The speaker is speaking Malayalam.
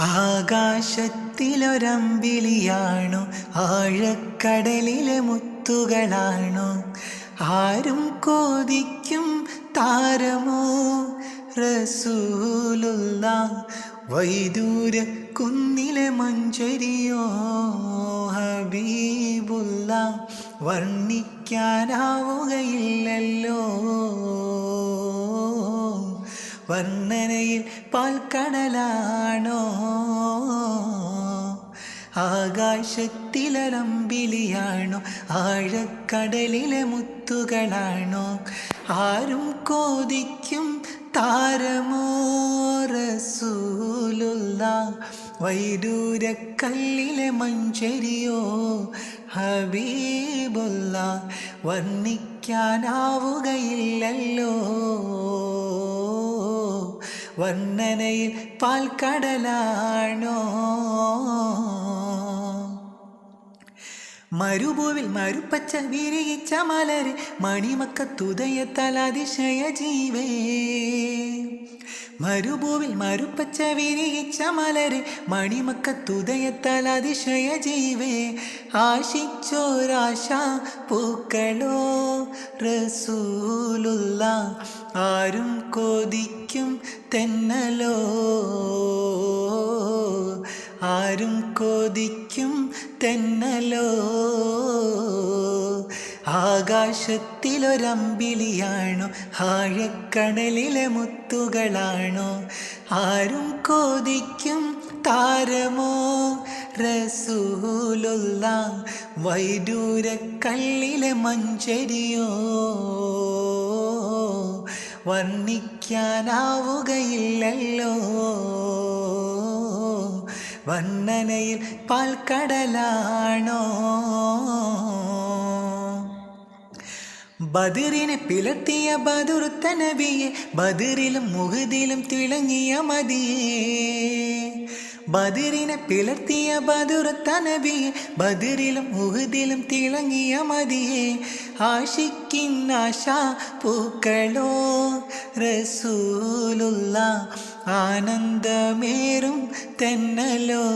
ആകാശത്തിലൊരമ്പിളിയാണു ആഴക്കടലിലെ മുത്തുകളാണു. ആരും കോതിക്കും താരമോ? റസൂലുള്ള വൈദൂര കുന്നിലെ മഞ്ചരിയോ? ഹബീബുള്ള വർണിക്കാനാവുകയില്ലല്ലോ. വർണനയിൽ പാൽക്കടലാണോ? ആകാശത്തിലരമ്പിളിയാണോ ആഴക്കടലിലെ മുത്തുകളാണോ? ആരും കോതിക്കും താരമോ? റസൂലുള്ള വൈഡൂരക്കല്ലിലെ മഞ്ചരിയോ? ഹബീബുള്ള വർണിക്കാനാവുകയില്ലല്ലോ. വർണനയിൽ പാൽക്കടലാണോ? മരുഭൂവിൽ മരുപ്പച്ച വിരിയിച്ച മലര് മണിമക്കത്തുദയത്താൽ അതിശയ ജീവേ. മരുഭൂവിൽ മരുപ്പച്ച വിരിയിച്ച മലര് മണിമക്കത്തുദയത്താൽ അതിശയ ജീവേ. ആശിച്ചോരാശ പൂക്കളോ റസൂലുള്ള ആരും കൊതിക്കും തെന്നലോ. ആരും കൊതിക്കും തെന്നലോ? ആകാശത്തിലൊരമ്പിളിയാണോ? ആഴക്കടലിലെ മുത്തുകളാണോ? ആരും കൊതിക്കും താരമോ? റസൂലുള്ള വൈദൂരക്കള്ളിലെ മഞ്ചരിയോ? വർണിക്കാനാവുകയില്ലല്ലോ. വർണനയിൽ പാൽക്കടലാണോ? ബദിറിനെ പിലത്തിയ ബദുറുത്ത തനവിയെ ബദിറിലും മുഹദിലും തിളങ്ങിയ മതിയേ ബദിറിനെ പിളർത്തിയ ബദുറുത്ത ബദിരിലും ഉഹുദിലും തിളങ്ങിയ മതിയേ. ആശാ പൂക്കളോ റസൂലുള്ള ആനന്ദമേറും തെന്നലോ.